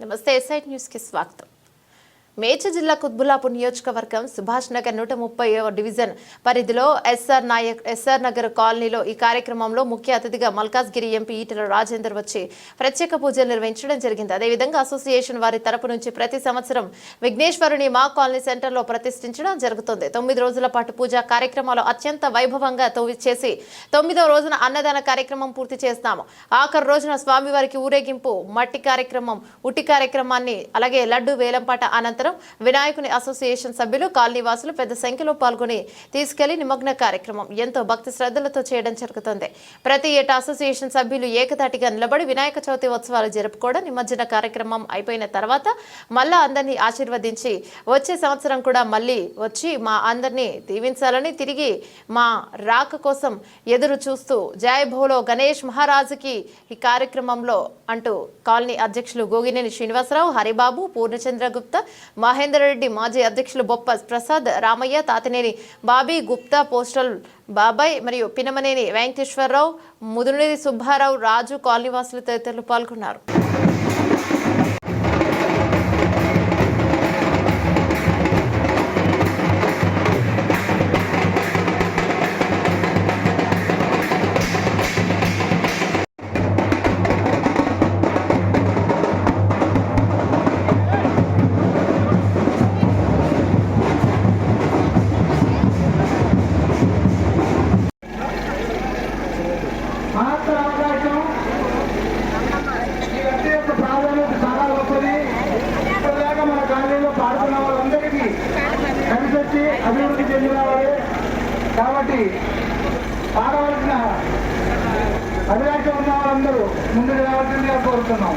నమస్తే ఎస్ఐట్ న్యూస్కి స్వాగతం. మేడ్చల్ జిల్లా కుత్బులాపూర్ నియోజకవర్గం సుభాష్ నగర్ నూట ముప్పై డివిజన్ పరిధిలో ఎస్ఆర్ నాయక్ ఎస్ఆర్ నగర్ కాలనీలో ఈ కార్యక్రమంలో ముఖ్య అతిథిగా మల్కాజ్గిరి ఎంపీ ఈటల రాజేందర్ వచ్చి ప్రత్యేక పూజలు నిర్వహించడం జరిగింది. అదేవిధంగా అసోసియేషన్ వారి తరపు నుంచి ప్రతి సంవత్సరం విఘ్నేశ్వరుని మా కాలనీ సెంటర్లో ప్రతిష్ఠించడం జరుగుతుంది. తొమ్మిది రోజుల పాటు పూజా కార్యక్రమాలు అత్యంత వైభవంగా చేసి తొమ్మిదవ రోజున అన్నదాన కార్యక్రమం పూర్తి చేస్తాము. ఆఖరు రోజున స్వామివారికి ఊరేగింపు మట్టి కార్యక్రమం ఉట్టి కార్యక్రమాన్ని అలాగే లడ్డు వేలంపాట అనంతరం వినాయకుని అసోసియేషన్ సభ్యులు కాలనీవాసులు పెద్ద సంఖ్యలో పాల్గొని తీసుకెళ్ళి నిమగ్న కార్యక్రమం ఎంతో భక్తి శ్రద్ధలతో చేయడం జరుగుతుంది. ప్రతి ఏటా అసోసియేషన్ సభ్యులు ఏకతాటిగా నిలబడి వినాయక చవితి ఉత్సవాలు జరుపుకోవడం నిమజ్జన కార్యక్రమం అయిపోయిన తర్వాత మళ్ళా అందరినీ ఆశీర్వదించి వచ్చే సంవత్సరం కూడా మళ్ళీ వచ్చి మా అందరినీ దీవించాలని తిరిగి మా రాక కోసం ఎదురు చూస్తూ జయ భోలో గణేష్ మహారాజుకి ఈ కార్యక్రమంలో అంటూ కాలనీ అధ్యక్షులు గోగినేని శ్రీనివాసరావు హరిబాబు పూర్ణచంద్రగుప్త మహేందర్ రెడ్డి మాజీ అధ్యక్షులు బొప్ప ప్రసాద్ రామయ్య తాతినేని బాబీ గుప్తా పోస్టల్ బాబాయ్ మరియు పినమనేని వెంకటేశ్వరరావు ముదునేని సుబ్బారావు రాజు కాలనీవాసులు తదితరులు పాల్గొన్నారు. అభివృద్ధి చెందిన వారే. కాబట్టి పాడవలసిన అభిలాష ఉన్న వాళ్ళందరూ ముందుకు రావాల్సిందిగా కోరుతున్నాం.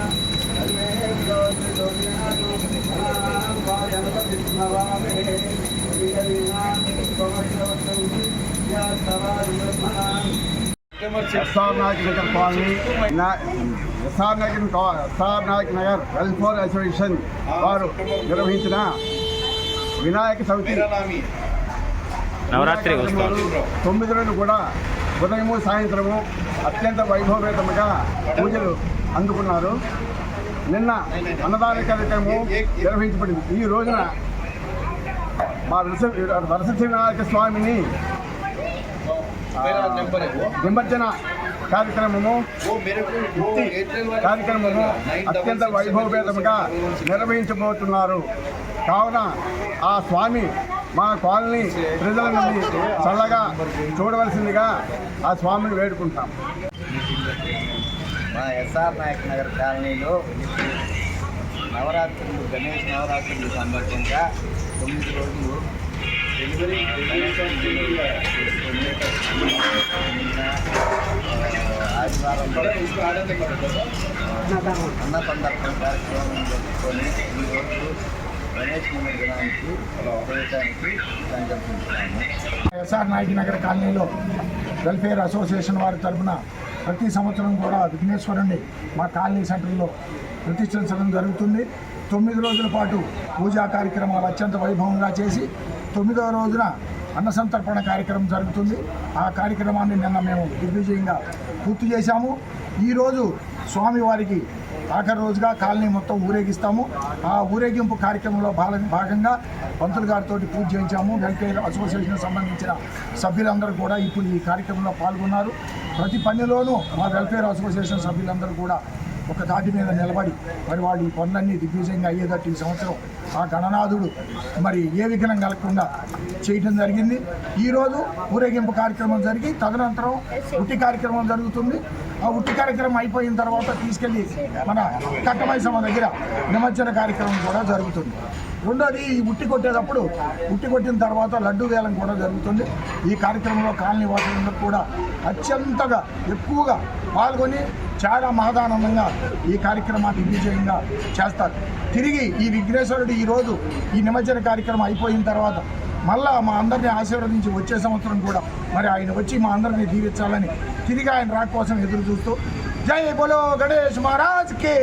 S R Nayak Nagar colony S R Nayak S R Nayak Nagar welfare association వారు నిర్వహించిన వినాయక చవితి నవరాత్రి తొమ్మిది రోజులు కూడా ఉదయము సాయంత్రము అత్యంత వైభవపేతముగా పూజలు అందుకున్నారు. నిన్న అన్నదాన కార్యక్రమం నిర్వహించబడింది. ఈ రోజున మా వరస వినాయక స్వామిని నిమజ్జన కార్యక్రమము కార్యక్రమము అత్యంత వైభవపేతముగా నిర్వహించబోతున్నారు. కావున ఆ స్వామి మా కాలనీ ప్రజల నుండి చల్లగా చూడవలసిందిగా ఆ స్వామిని వేడుకుంటాం. మా ఎస్ఆర్ నాయక్ నగర్ కాలనీలో నవరాత్రులు గణేష్ నవరాత్రులు సందర్భంగా తొమ్మిది రోజులు డెలివరీ ఆదివారం అన్న సందర్భం కార్యక్రమం జరుపుకొని ఈరోజు గణేష్ నిమజ్జనానికి ఉపయోగించడానికి సంకల్పించాము. ఎస్ఆర్ నాయక్ నగర్ కాలనీలో వెల్ఫేర్ అసోసియేషన్ వారి తరఫున ప్రతి సంవత్సరం కూడా విఘ్నేశ్వరుణ్ణి మా కాలనీ సెంటర్లో ప్రతిష్ఠించడం జరుగుతుంది. తొమ్మిది రోజుల పాటు పూజా కార్యక్రమాలు అత్యంత వైభవంగా చేసి తొమ్మిదవ రోజున అన్నసంతర్పణ కార్యక్రమం జరుగుతుంది. ఆ కార్యక్రమాన్ని నిన్న మేము దిగ్విజయంగా పూర్తి చేశాము. ఈరోజు స్వామివారికి ఆఖరి రోజుగా కాలనీ మొత్తం ఊరేగిస్తాము. ఆ ఊరేగింపు కార్యక్రమంలో భాగంగా పంతులు గారితో పూజ చేయించాము. వెల్ఫేర్ అసోసియేషన్ సంబంధించిన సభ్యులందరూ కూడా ఇప్పుడు ఈ కార్యక్రమంలో పాల్గొన్నారు. ప్రతి పనిలోనూ మా వెల్ఫేర్ అసోసియేషన్ సభ్యులందరూ కూడా ఒక తాటి మీద నిలబడి మరి వాళ్ళు ఈ పనులన్నీ దిగ్విజయంగా అయ్యేటట్టు ఈ సంవత్సరం ఆ గణనాథుడు మరి ఏ విఘ్నం కలగకుండా చేయటం జరిగింది. ఈరోజు ఊరేగింపు కార్యక్రమం జరిగి తదనంతరం ఉట్టి కార్యక్రమం జరుగుతుంది. ఆ ఉట్టి కార్యక్రమం అయిపోయిన తర్వాత తీసుకెళ్ళి మన కట్టమైసమ్మ దగ్గర నిమజ్జన కార్యక్రమం కూడా జరుగుతుంది. రెండోది ఈ ఉట్టి కొట్టేటప్పుడు ఉట్టి కొట్టిన తర్వాత లడ్డు వేలం కూడా జరుగుతుంది. ఈ కార్యక్రమంలో కాలనీ వాసులందరూ కూడా అత్యంతగా ఎక్కువగా పాల్గొని చాలా మహదానందంగా ఈ కార్యక్రమాన్ని విజయంగా చేస్తారు. తిరిగి ఈ విఘ్నేశ్వరుడు ఈరోజు ఈ నిమజ్జన కార్యక్రమం అయిపోయిన తర్వాత మళ్ళా మా అందరినీ ఆశీర్వదించి వచ్చే సంవత్సరం కూడా మరి ఆయన వచ్చి మా అందరినీ దీవించాలని తిరిగి ఆయన రాక కోసం ఎదురు చూస్తూ జై బోలో గణేష్ మహారాజ్ కే!